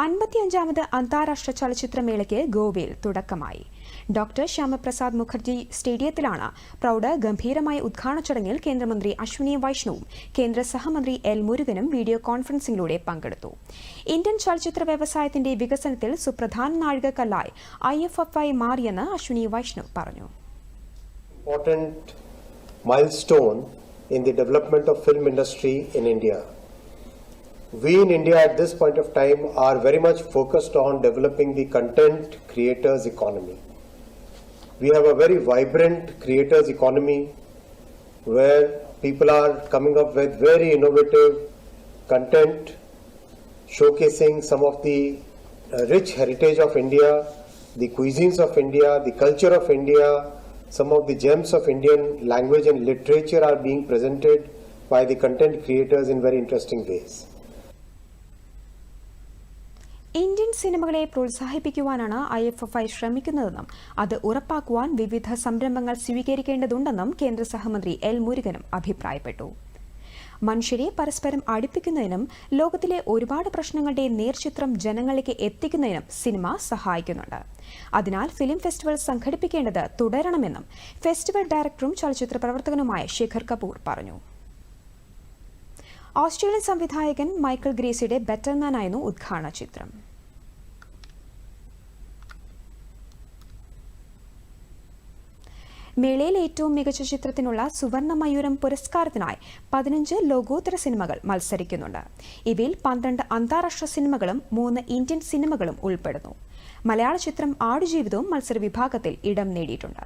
അൻപത്തിയഞ്ചാമത് അന്താരാഷ്ട്ര ചലച്ചിത്രമേളയ്ക്ക് ഗോവയിൽ തുടക്കമായി. ഡോക്ടർ ശ്യാമപ്രസാദ് മുഖർജി സ്റ്റേഡിയത്തിലാണ് പ്രൌഢ ഗംഭീരമായ ഉദ്ഘാടന ചടങ്ങിൽ കേന്ദ്രമന്ത്രി അശ്വിനി വൈഷ്ണവും കേന്ദ്ര സഹമന്ത്രി എൽ മുരുകനും വീഡിയോ കോൺഫറൻസിംഗിലൂടെ പങ്കെടുത്തു. ഇന്ത്യൻ ചലച്ചിത്ര വ്യവസായത്തിന്റെ വികസനത്തിൽ സുപ്രധാന നാഴികക്കല്ലായി ഐ എഫ് എഫ് ഐ മാറിയെന്ന് അശ്വിനി വൈഷ്ണവ് പറഞ്ഞു. We in India at this point of time are very much focused on developing the content creators economy. We have a very vibrant creators economy where people are coming up with very innovative content showcasing some of the uh, rich heritage of India, the cuisines of India, the culture of India, some of the gems of Indian language and literature are being presented by the content creators in very interesting ways. Indian സിനിമകളെ പ്രോത്സാഹിപ്പിക്കുവാനാണ് I F F I ശ്രമിക്കുന്നതെന്നും അത് ഉറപ്പാക്കുവാൻ വിവിധ സംരംഭങ്ങൾ സ്വീകരിക്കേണ്ടതുണ്ടെന്നും കേന്ദ്ര സഹമന്ത്രി L മുരുകനും അഭിപ്രായപ്പെട്ടു. മനുഷ്യരെ പരസ്പരം അടുപ്പിക്കുന്നതിനും ലോകത്തിലെ ഒരുപാട് പ്രശ്നങ്ങളുടെ നേർചിത്രം ജനങ്ങളിലേക്ക് എത്തിക്കുന്നതിനും സിനിമ സഹായിക്കുന്നുണ്ട്. അതിനാൽ ഫിലിം ഫെസ്റ്റിവൽ സംഘടിപ്പിക്കേണ്ടത് തുടരണമെന്നും ഫെസ്റ്റിവൽ ഡയറക്ടറും ചലച്ചിത്ര പ്രവർത്തകനുമായ ശേഖർ കപൂർ പറഞ്ഞു. ഓസ്ട്രേലിയൻ സംവിധായകൻ മൈക്കിൾ ഗ്രേസിയുടെ ബെറ്റർമാൻ ആയിരുന്നു ഉദ്ഘാടന ചിത്രം. മേളയിൽ ഏറ്റവും മികച്ച ചിത്രത്തിനുള്ള സുവർണ മയൂരം പുരസ്കാരത്തിനായി പതിനഞ്ച് ലോകോത്തര സിനിമകൾ മത്സരിക്കുന്നുണ്ട്. ഇവയിൽ പന്ത്രണ്ട് അന്താരാഷ്ട്ര സിനിമകളും മൂന്ന് ഇന്ത്യൻ സിനിമകളും ഉൾപ്പെടുന്നു. മലയാള ചിത്രം ആടുജീവിതവും മത്സര വിഭാഗത്തിൽ ഇടം നേടിയിട്ടുണ്ട്.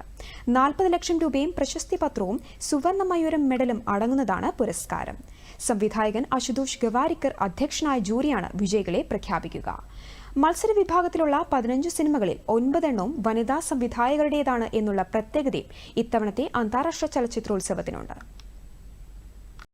നാൽപ്പത് ലക്ഷം രൂപയും പ്രശസ്തി പത്രവും സുവർണ മയൂരം മെഡലും അടങ്ങുന്നതാണ് പുരസ്കാരം. സംവിധായകൻ അശുതോഷ് ഗവാരിക്കർ അധ്യക്ഷനായ ജൂറിയാണ് വിജയികളെ പ്രഖ്യാപിക്കുക. മത്സര വിഭാഗത്തിലുള്ള പതിനഞ്ച് സിനിമകളിൽ ഒൻപതെണ്ണവും വനിതാ സംവിധായകരുടേതാണ് എന്നുള്ള പ്രത്യേകതയും ഇത്തവണത്തെ അന്താരാഷ്ട്ര ചലച്ചിത്രോത്സവത്തിനുണ്ട്.